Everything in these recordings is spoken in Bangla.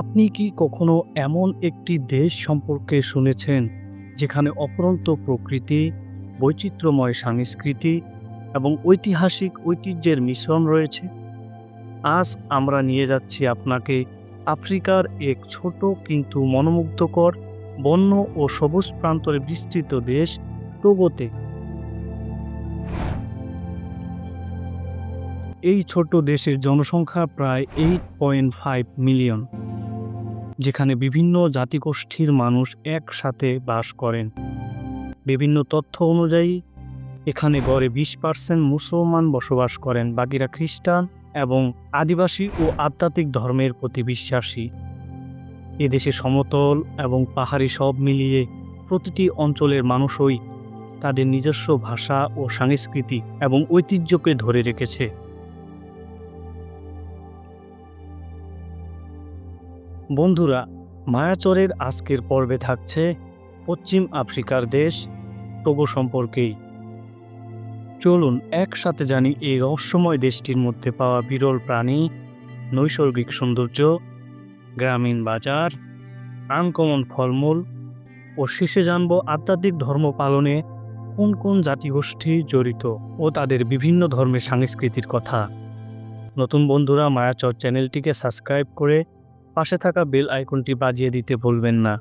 আপনি কি কখনো এমন একটি দেশ সম্পর্কে শুনেছেন যেখানে অপরন্ত প্রকৃতি, বৈচিত্র্যময় সংস্কৃতি এবং ঐতিহাসিক ঐতিহ্যের মিশ্রণ রয়েছে? আজ আমরা নিয়ে যাচ্ছি আপনাকে আফ্রিকার এক ছোট কিন্তু মনোমুগ্ধকর, বন্য ও সবুজ প্রান্তরে বিস্তৃত দেশ টোগোতে। এই ছোট দেশের জনসংখ্যা প্রায় এইট পয়েন্ট ফাইভ মিলিয়ন যেখানে বিভিন্ন জাতিগোষ্ঠীর মানুষ একসাথে বাস করেন। বিভিন্ন তথ্য অনুযায়ী, এখানে গড়ে বিশ পার্সেন্ট মুসলমান বসবাস করেন বাকিরা খ্রিস্টান এবং আদিবাসী ও আধ্যাত্মিক ধর্মের প্রতি বিশ্বাসী। এদেশে সমতল এবং পাহাড়ি সব মিলিয়ে প্রতিটি অঞ্চলের মানুষই তাদের নিজস্ব ভাষা ও সংস্কৃতি এবং ঐতিহ্যকে ধরে রেখেছে। বন্ধুরা, মায়াচরের আজকের পর্বে থাকছে পশ্চিম আফ্রিকার দেশ টোগো সম্পর্কেই। চলুন একসাথে জানি এই রহস্যময় দেশটির মধ্যে পাওয়া বিরল প্রাণী, নৈসর্গিক সৌন্দর্য, গ্রামীণ বাজার, আনকমন ফলমূল ও শেষে জানব আধ্যাত্মিক ধর্ম পালনে কোন কোন জাতিগোষ্ঠী জড়িত ও তাদের বিভিন্ন ধর্মের সংস্কৃতির কথা। নতুন বন্ধুরা, মায়াচর চ্যানেলটিকে সাবস্ক্রাইব করে পাশে থাকা বেল আইকনটি বাজিয়ে দিতে ভুলবেন না।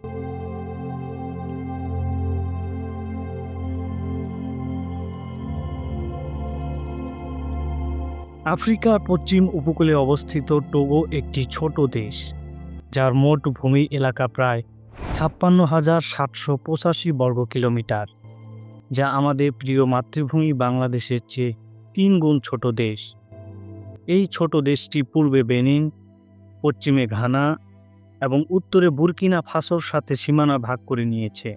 আফ্রিকার পশ্চিম উপকূলে অবস্থিত টোগো একটি ছোট দেশ, যার মোট ভূমি এলাকা প্রায় ছাপ্পান্ন হাজার সাতশো পঁচাশি বর্গ কিলোমিটার, যা আমাদের প্রিয় মাতৃভূমি বাংলাদেশের চেয়ে তিন গুণ ছোট দেশ। এই ছোট দেশটি পূর্বে বেনিন পশ্চিমে ঘানা এবং উত্তরে বুরকিনা ফাসোর সাথে সীমানা ভাগ করে নিয়েছে।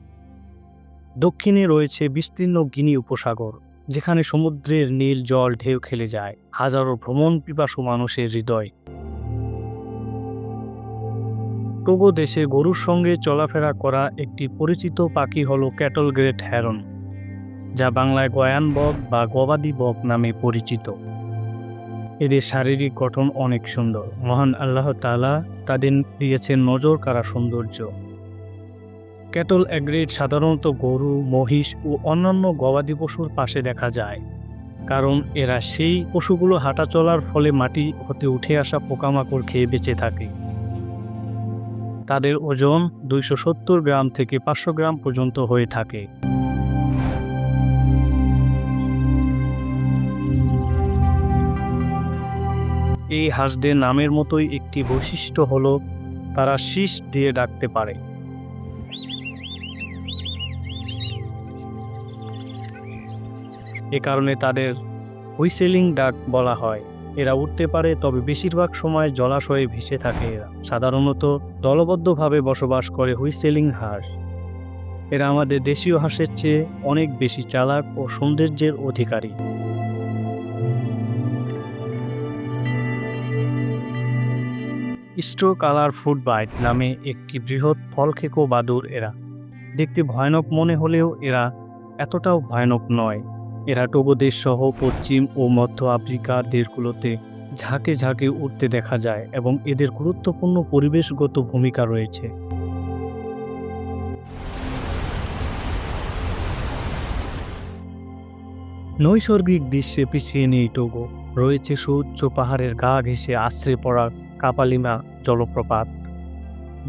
দক্ষিণে রয়েছে বিস্তীর্ণ গিনি উপসাগর, যেখানে সমুদ্রের নীল জল ঢেউ খেলে যায়। হাজারো ভ্রমণ পিপাসু মানুষের হৃদয়। টোগো দেশে গরুর সঙ্গে চলাফেরা করা একটি পরিচিত পাখি হল ক্যাটল গ্রেট হ্যারন, যা বাংলায় গয়ান বক বা গবাদি বক নামে পরিচিত। এদের শারীরিক গঠন অনেক সুন্দর। মহান আল্লাহ তালা তাদের দিয়েছেন নজর কারা সৌন্দর্য। ক্যাটল অ্যাগ্রেড সাধারণত গরু, মহিষ ও অন্যান্য গবাদি পশুর পাশে দেখা যায়। কারণ এরা সেই পশুগুলো হাঁটা চলার ফলে মাটি হতে উঠে আসা পোকামাকড় খেয়ে বেঁচে থাকে। তাদের ওজন দুইশো সত্তর গ্রাম থেকে পাঁচশো গ্রাম পর্যন্ত হয়ে থাকে। এই হাঁসদের নামের মতোই একটি বৈশিষ্ট্য হলো, তারা শীষ দিয়ে ডাকতে পারে। এ কারণে তাদের হুইসেলিং ডাক বলা হয়। এরা উঠতে পারে, তবে বেশিরভাগ সময় জলাশয়ে ভেসে থাকে এরা। সাধারণত দলবদ্ধভাবে বসবাস করে হুইসেলিং হাঁস। এরা আমাদের দেশীয় হাঁসের চেয়ে অনেক বেশি চালাক ও সৌন্দর্যের অধিকারী। স্ট্রো কালার ফ্রুট বাইট নামে একটি বৃহৎ ফলখেকো বাদুর এরা। দেখতে ভয়ানক মনে হলেও এরা এতটাও ভয়ানক নয়। এরা টোগো দেশ সহ পশ্চিম ও মধ্য আফ্রিকার দেশগুলোতে ঝাঁকে ঝাঁকে উঠতে দেখা যায় এবং এদের গুরুত্বপূর্ণ পরিবেশগত ভূমিকা রয়েছে। নৈসর্গিক দৃশ্যে পিছিয়ে নেই টোগো। রয়েছে সুউচ্চ পাহাড়ের গা ঘেঁষে আশ্রে পড়া কাপালিমা জলপ্রপাত।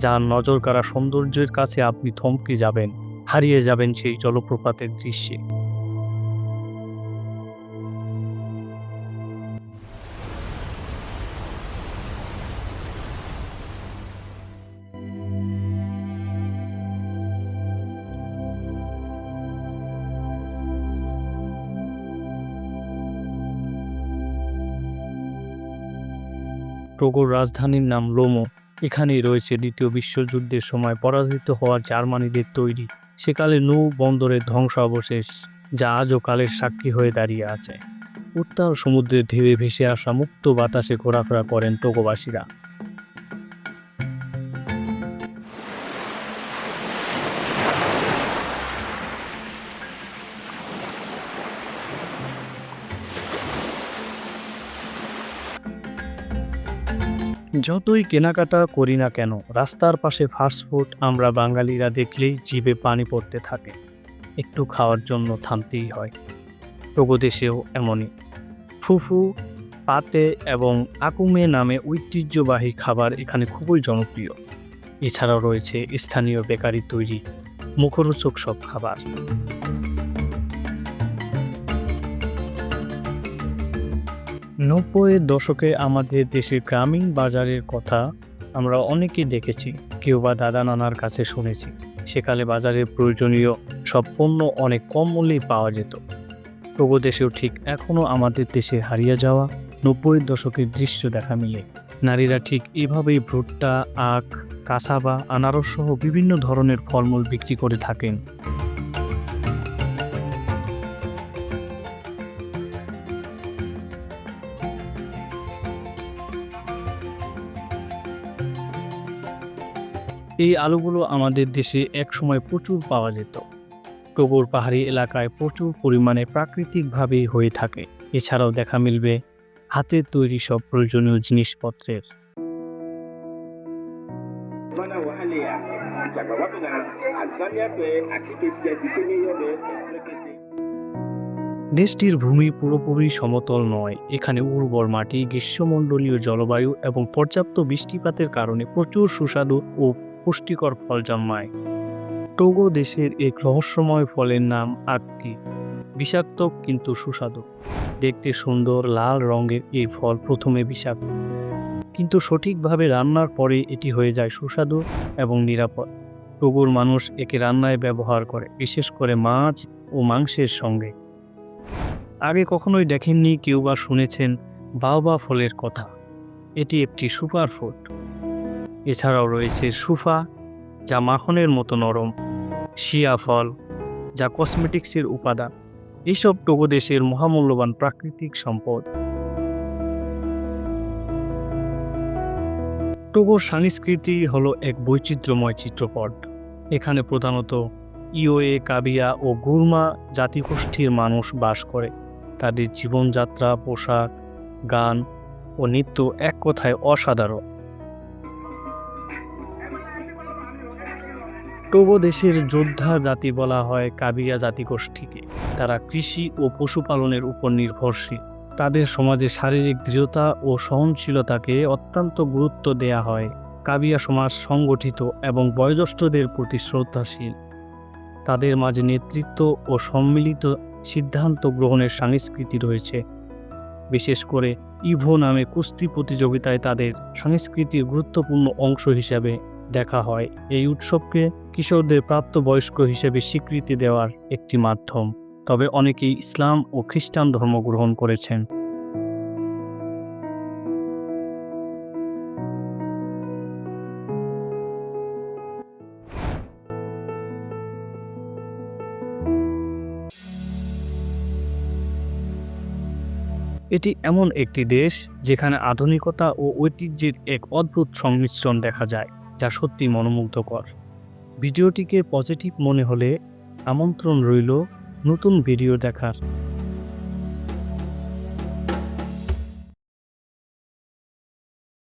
যার নজর কারা সৌন্দর্যের কাছে আপনি থমকে যাবেন, হারিয়ে যাবেন সেই জলপ্রপাতের দৃশ্যে। টোগোর রাজধানীর নাম লোমো এখানেই রয়েছে দ্বিতীয় বিশ্বযুদ্ধের সময় পরাজিত হওয়া জার্মানিদের তৈরি। সেকালে নৌ বন্দরের ধ্বংসাবশেষ, যা আজও কালের সাক্ষী হয়ে দাঁড়িয়ে আছে। উত্তাল সমুদ্রের ঢেউয়ে ভেসে আসা মুক্ত বাতাসে ঘোরাফেরা করেন টোগোবাসীরা। যতই কেনাকাটা করি না কেন, রাস্তার পাশে ফাস্টফুড আমরা বাঙালিরা দেখলেই জিভে পানি পড়তে থাকে। একটু খাওয়ার জন্য থামতেই হয়। প্রগদেশেও এমনই। ফুফু, পাতে এবং আকুমে নামে ঐতিহ্যবাহী খাবার এখানে খুবই জনপ্রিয়। এছাড়াও রয়েছে স্থানীয় বেকারি তৈরি, মুখরোচক সব খাবার। নব্বইয়ের দশকে আমাদের দেশের গ্রামীণ বাজারের কথা আমরা অনেকেই দেখেছি, কেউ বা দাদা নানার কাছে শুনেছি। সেকালে বাজারের প্রয়োজনীয় সব পণ্য অনেক কম মূল্যেই পাওয়া যেত। প্রগদেশেও ঠিক এখনও আমাদের দেশে হারিয়ে যাওয়া নব্বইয়ের দশকের দৃশ্য দেখা মিলে। নারীরা ঠিক এভাবেই ভুট্টা, আখ কাঁচাবা আনারস সহ বিভিন্ন ধরনের ফলমূল বিক্রি করে থাকেন। এই আলুগুলো আমাদের দেশে একসময় প্রচুর পাওয়া যেত। টগর পাহাড়ি এলাকায় প্রচুর পরিমাণে প্রাকৃতিকভাবে হয়ে থাকে। এছাড়াও দেখা মিলবে হাতের তৈরি সব প্রয়োজনীয় জিনিসপত্রের। দেশটির ভূমি পুরোপুরি সমতল নয়। এখানে উর্বর মাটি, গ্রীষ্মমণ্ডলীয় জলবায়ু এবং পর্যাপ্ত বৃষ্টিপাতের কারণে প্রচুর সুস্বাদু ও পুষ্টিকর ফল জন্মায়। টোগো দেশের এক রহস্যময় ফলের নাম আক্কি বিষাক্ত কিন্তু সুস্বাদু। দেখতে সুন্দর লাল রঙের এই ফল প্রথমে বিষাক্ত। কিন্তু সঠিকভাবে রান্নার পরে এটি হয়ে যায় সুস্বাদু এবং নিরাপদ। টোগোর মানুষ একে রান্নায় ব্যবহার করে, বিশেষ করে মাছ ও মাংসের সঙ্গে। আগে কখনোই দেখেননি কেউ বা শুনেছেন বাওবা ফলের কথা। এটি একটি সুপার ফুড এছাড়াও রয়েছে সুফা, যা মাখনের মতো নরম, শিয়া ফল, যা কসমেটিক্সের উপাদান। এইসব টোগো দেশের মহামূল্যবান প্রাকৃতিক সম্পদ। টোগোর সংস্কৃতি হলো এক বৈচিত্র্যময় চিত্রপট। এখানে প্রধানত ইওয়ে কাবিয়া ও গুরমা জাতিগোষ্ঠীর মানুষ বাস করে। তাদের জীবনযাত্রা, পোশাক, গান ও নৃত্য এক কথায় অসাধারণ। টোগো দেশের যোদ্ধা জাতি বলা হয় কাবিয়া জাতিগোষ্ঠীকে। তারা কৃষি ও পশুপালনের উপর নির্ভরশীল। তাদের সমাজে শারীরিক দৃঢ়তা ও সহনশীলতাকে অত্যন্ত গুরুত্ব দেয়া হয়। কাবিয়া সমাজ সংগঠিত এবং বয়োজ্যেষ্ঠদের প্রতি শ্রদ্ধাশীল। তাদের মাঝে নেতৃত্ব ও সম্মিলিত সিদ্ধান্ত গ্রহণের সংস্কৃতি রয়েছে। বিশেষ করে ইভো নামে কুস্তি প্রতিযোগিতায় তাদের সংস্কৃতির গুরুত্বপূর্ণ অংশ হিসাবে দেখা হয়। এই উৎসবকে কিশোরদের প্রাপ্তবয়স্ক হিসেবে স্বীকৃতি দেওয়ার একটি মাধ্যম। তবে অনেকেই ইসলাম ও খ্রিস্টান ধর্ম গ্রহণ করেছেন। এটি এমন একটি দেশ যেখানে আধুনিকতা ও ঐতিহ্যের এক অদ্ভুত সংমিশ্রণ দেখা যায়, যা সত্যি মনোমুগ্ধকর। ভিডিওটিকে পজিটিভ মনে হলে আমন্ত্রণ রইল নতুন ভিডিও দেখার।